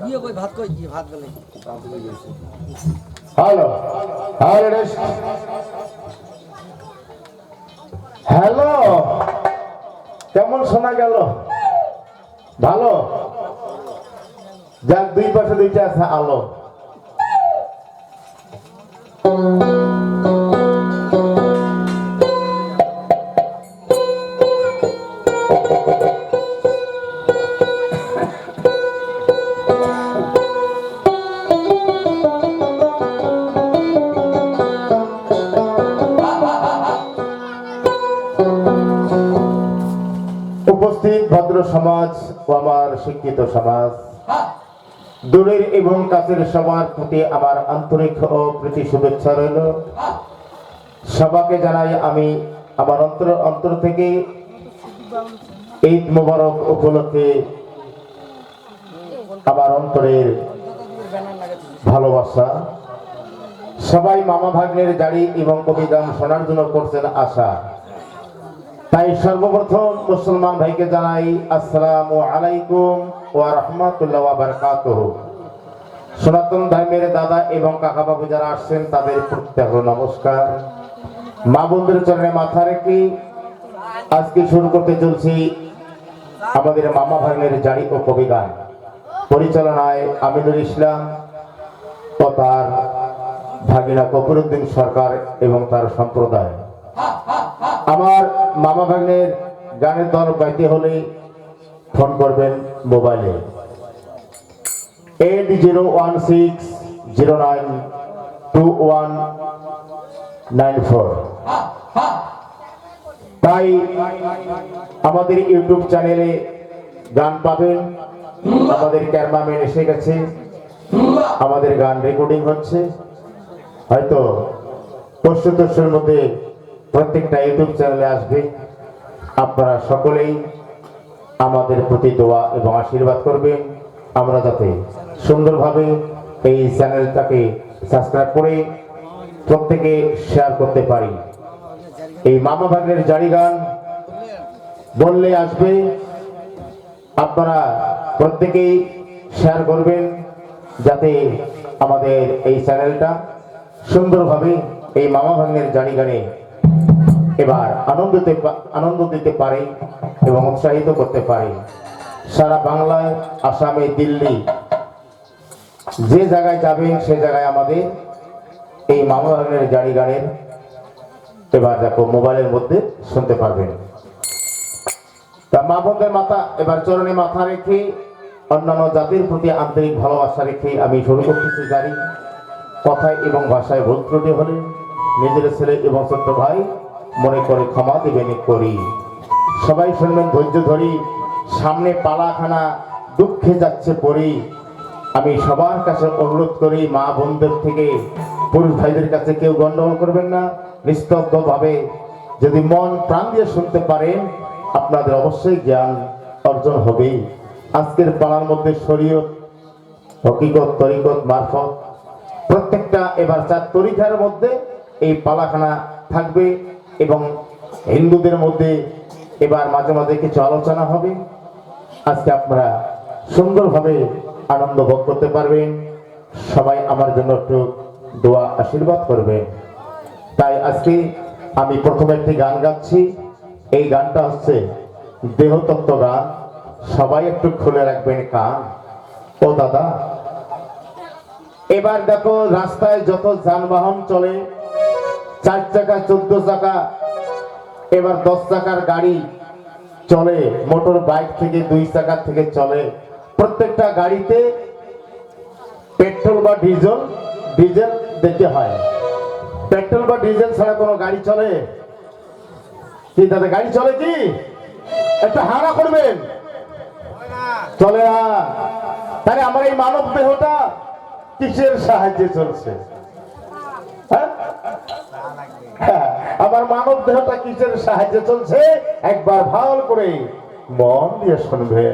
বিয়ে কই ভাত কই? দিয়ে ভাত গেলে। হ্যালো। Hello hello. কেমন শোনা গেল? ভালো? যাক দুই পাশে দুইটা আছে আলো। শিক্ষিত সমাজ। দূরের এবং কাছের সবার প্রতি আমার আন্তরিক ও প্রীতি শুভেচ্ছা রইল। সবাকে জানাই আমি আমার অন্তর অন্তর থেকে ঈদ মোবারক উপলক্ষে আমার অন্তরের ভালোবাসা। সবাই মামা ভাগ্নের জারি এবং কবিগান শোনার জন্য করছেন আশা। তাই সর্বপ্রথম মুসলমান ভাইকে জানাই আসসালামু আলাইকুম ওয়া রাহমাতুল্লাহ ওয়া বারাকাতুহু। সনাতন ধর্মের দাদা এবং কাকা বাবু যারা আসছেন, তাদের প্রত্যেক নমস্কার। মা বন্ধুর চরণে মাথা রেখে আজকে শুরু করতে চলছি আমাদের মামা ভাগ্নের জারি ও কবিগান। পরিচালনায় আমিনুল ইসলাম ও তার ভাগিনা কবিরুদ্দিন সরকার এবং তার সম্প্রদায়। আমার মামা ভাগ্নের গানের দল পাইতে হলে ফোন করবেন মোবাইলে। Eight zero one six zero nine two one nine four তাই আমাদের ইউটিউব চ্যানেলে গান পাবেন। আমাদের ক্যামেরাম্যান এসে গেছে। আমাদের গান রেকর্ডিং হচ্ছে। হয়তো তরশুর মধ্যে প্রত্যেকটা ইউটিউব চ্যানেলে আসবে। আপনারা সকলেই আমাদের প্রতি দোয়া এবং আশীর্বাদ করবেন। আমরা যাতে সুন্দরভাবে এই চ্যানেলটাকে সাবস্ক্রাইব করে প্রত্যেকে শেয়ার করতে পারি। এই মামা ভাগ্নের জারি গান বললে আসবে। আপনারা প্রত্যেকেই শেয়ার করবেন যাতে আমাদের এই চ্যানেলটা সুন্দরভাবে এই মামা ভাগ্নের জারি গানে এবার আনন্দ আনন্দ দিতে পারে এবং উৎসাহিত করতে পারে। সারা বাংলায়, আসামে, দিল্লি, যে জায়গায় যাবেন, সে জায়গায় আমাদের এই মামা ভাগ্নের জারি গানের এবার দেখো মোবাইলের মধ্যে শুনতে পারবেন। তা মা বোনদের মাথা, এবার চরণে মাথা রেখে অন্যান্য জাতির প্রতি আন্তরিক ভালোবাসা রেখে আমি শুরু করতেছি জারি কথায় এবং ভাষায় ভুল ত্রুটি হলে নিজের ছেলে এবং ছোট্ট ভাই মনে করে ক্ষমা দিবেন করি। সবাই শুনবেন ধৈর্য ধরি, সামনে পালাখানা দুঃখে যাচ্ছে পড়ি আমি সবার কাছে অনুরোধ করি, মা বোনদের থেকে, পুরুষ ভাইদের কাছে কেউ গন্ডগোল করবেন না নিস্তব্ধ ভাবে যদি মন প্রাণ দিয়ে শুনতে পারেন আপনাদের অবশ্যই জ্ঞান অর্জন হবেই। আজকের পাড়ার মধ্যে শরীয়ত, হকিকত, তরিকত, মারফত, প্রত্যেকটা এবার চার তরিকার মধ্যে এই পালাখানা থাকবে। এবং হিন্দুদের মধ্যে এবার মাঝে মাঝে কিছু আলোচনা হবে। আজকে আপনারা সুন্দরভাবে আনন্দ ভোগ করতে পারবেন। সবাই আমার জন্য একটু দোয়া, আশীর্বাদ করবেন। তাই আজকে আমি প্রথমে একটি গান গাচ্ছি। এই গানটা হচ্ছে দেহতত্ত্ব গান। সবাই একটু খুলে রাখবেন কান। ও দাদা, এবার দেখো রাস্তায় যত যানবাহন চলে চার চাকা, চোদ্দ চাকা, এবার দশ চাকার গাড়ি চলে, মোটর বাইক থেকে দুই চাকা থেকে চলে। প্রত্যেকটা গাড়িতে পেট্রোল বা ডিজেল ডিজেল দিতে হয়। পেট্রোল বা ডিজেল ছাড়া কোনো গাড়ি চলে? কি দাদা গাড়ি চলে কি? একটা হারা করবেন। চলে না। তাহলে আমার এই মানব দেহটা কিসের সাহায্যে চলছে? হ্যাঁ? হ্যাঁ, আমার মানব দেহটা কিসের সাহায্যে চলছে? একবার ভালো করে মন দিয়ে শুনবে।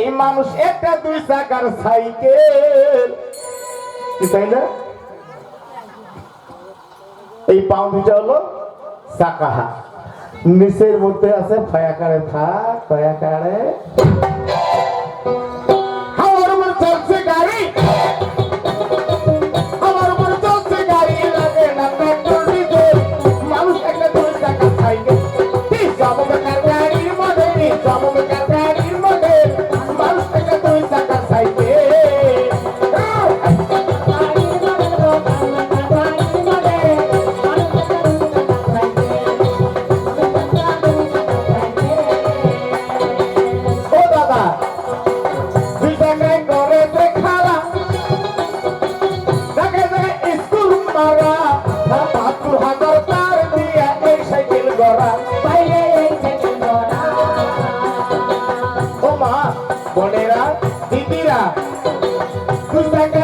এই মানুষ একটা, দুই চাকার সাইকেল। তাই না এই পাও হলো চাকাহা নিচের মধ্যে আছে ফয়াকারে ফা ফয়াকারে। खुश रहते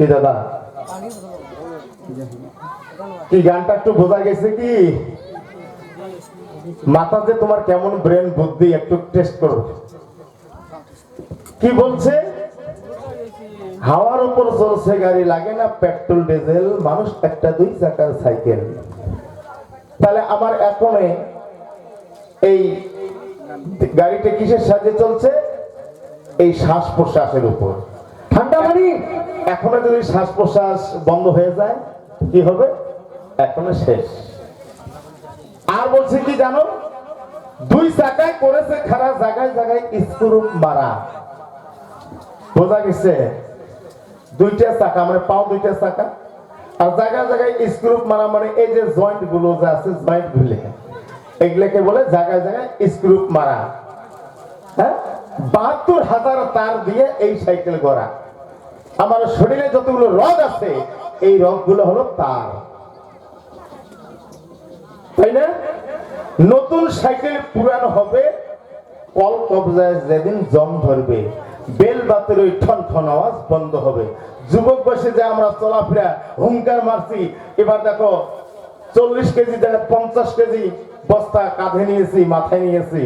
কি দাদা? কি গানটা একটু বোঝা গেছে কি? মাথা যে তোমার কেমন ব্রেন বুদ্ধি, একটু টেস্ট করো। কি বলছে? হাওয়ার উপর চলছে গাড়ি, লাগে না পেট্রোল, ডিজেল, মানুষ একটা দুই চাকার সাইকেল। তাহলে আমার এখনে এই গাড়িটা কিসের সাহায্যে চলছে? এই শ্বাস প্রশ্বাসের উপর। এখনও যদি শ্বাস প্রশ্বাস বন্ধ হয়ে যায়, কি হবে? এখনও শেষ। আর বলছি কি জানো? দুই চাকায় করেছে খারা জায়গায় জায়গায় স্ক্রু মারা। বোঝা গেছে? দুইটা চাকা মানে পাও দুইটা চাকা। আর জায়গায় জায়গায় স্ক্রু মারা মানে এই যে জয়েন্টগুলো যে আছে জয়েন্ট গুলি। এগুলোকে বলে জায়গায় জায়গায় স্ক্রু মারা। হ্যাঁ? বাহাত্তর হাজার তার দিয়ে এই সাইকেল গড়া। আমার শরীরে যতগুলো রগ আছে, এই রগগুলো হলো তার। তাই না? নতুন সাইকেল পুরানো হবে কল কবজায় যেদিন জম ধরবে, বেল বাতের ওই ঠন ঠন আওয়াজ বন্ধ হবে। যুবক বয়সে যে আমরা চলাফেরা, হুঙ্কার মারছি, এবার দেখো, চল্লিশ কেজি জায়গায় পঞ্চাশ কেজি বস্তা কাঁধে নিয়েছি, মাথায় নিয়েছি।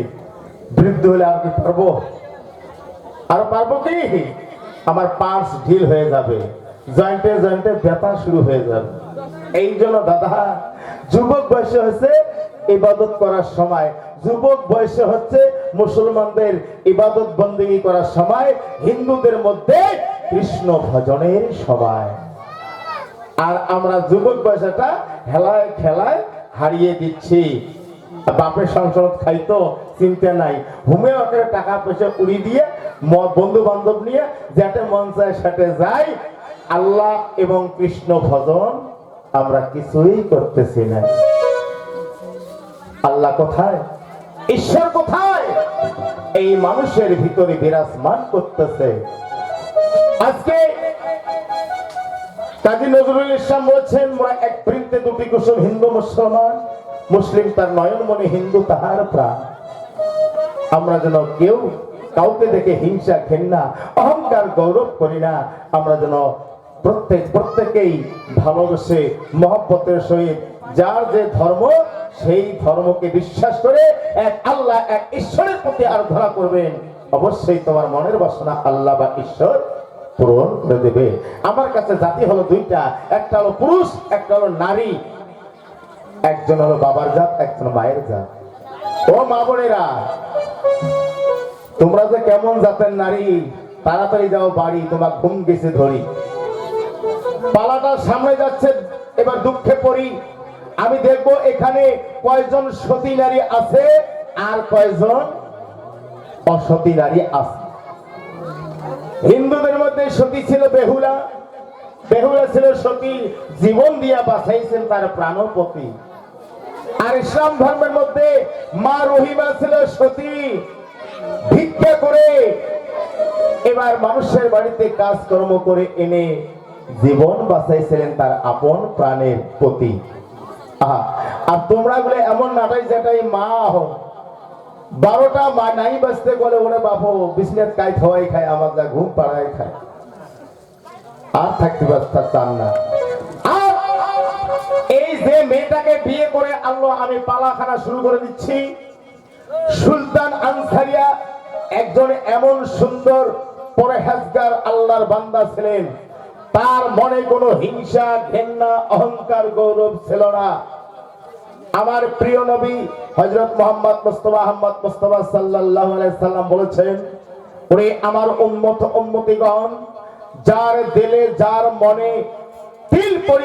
বৃদ্ধ হলে আর কি পারব? আর পারব কি? আমার পার্স ঢিল হয়ে যাবে। জয়েন্টে জয়েন্টে ব্যথা শুরু হয়ে যাবে। এই জন্য দাদা, যুবক বয়সে হচ্ছে ইবাদত করার সময়। যুবক বয়সে হচ্ছে মুসলমানদের ইবাদত বন্দী করার সময়। হিন্দুদের মধ্যে কৃষ্ণ ভজনের সময়। আর আমরা যুবক বয়সটা হেলায় খেলায় হারিয়ে দিচ্ছি। বাপের সংসদ খাইতো, চিন্তা নাই। হুমে টাকা পয়সা উড়ি দিয়ে বন্ধু বান্ধব নিয়ে যাতে মন চায় সাথে যাই। আল্লাহ এবং কৃষ্ণ ভজন আমরা কিছুই করতেছি না। আল্লাহ কোথায়? ঈশ্বর কোথায়? এই মানুষের ভিতরে বিরাজমান করতেছে। আজকে কাজী নজরুল ইসলাম বলছেন এক বৃত্তে দুটি কুসুম হিন্দু মুসলমান। মুসলিম তার নয়ন মনে হিন্দু তাহার প্রাণ। আমরা যেন কেউ কাউকে দেখে হিংসা ঘেন্না, অহংকার গৌরব করি না। আমরা যেন প্রত্যেক প্রত্যেকেই ভালোবেসে, মহব্বতের সহিত যার যে ধর্ম, সেই ধর্মকে বিশ্বাস করে এক আল্লাহ, এক ঈশ্বরের প্রতি আরাধনা করবেন। অবশ্যই তোমার মনের বাসনা আল্লাহ বা ঈশ্বর পূরণ করে দেবে। আমার কাছে জাতি হলো দুইটা, একটা হলো পুরুষ, একটা হলো নারী। একজন হলো বাবার জাত, একজন মায়ের জাত। ও মা বোনেরা তোমরা যে কেমন জাতের নারী, তাড়াতাড়ি যাও বাড়ি, তোমার ঘুম গেছে ধরি। পালাটা সামনে যাচ্ছে, এবার দুঃখে পড়ি। আমি দেখব এখানে কয়জন সতী নারী আছে আর কয়জন অসতী নারী আছে। হিন্দুদের মধ্যে সতী ছিল বেহুলা। বেহুলা ছিল সতী, জীবন দিয়া বাঁচাইছেন তার প্রাণপতি। আর ইসলাম ধর্মের মধ্যে মা রহিমা ছিল সতী ভিক্ষা করে এবার মানুষের বাড়িতে কাজকর্ম করে এনে জীবন বাঁচাইছিলেন তার আপন প্রাণের প্রতি। আহা, আর তোমরা গুলো এমন নাটাই যেটাই মা হো বারোটা মা নাই বাঁচতে গেলে ওরে বাপু বিসনেস কাই খাওয়াই খায় আমার যা ঘুম পাড়ায় খায়। আর থাকতে পারতে চান না। এই যে মেয়েটাকে বিয়ে করে আল্লাহ আমি পালাখানা শুরু করে দিচ্ছি। সুলতান আনসারিয়া একজন এমন সুন্দর পরেহাজগার আল্লাহর বান্দা ছিলেন। তার মনে কোনো হিংসা, ঘেন্না, অহংকার, গৌরব ছিল না। আমার প্রিয় নবী হজরত মোহাম্মদ মুস্তফা আহমদ মুস্তফা আলাইহি সাল্লাম বলেছেন ওরে আমার উম্মত উম্মতিগণ যার দিলে, যার মনে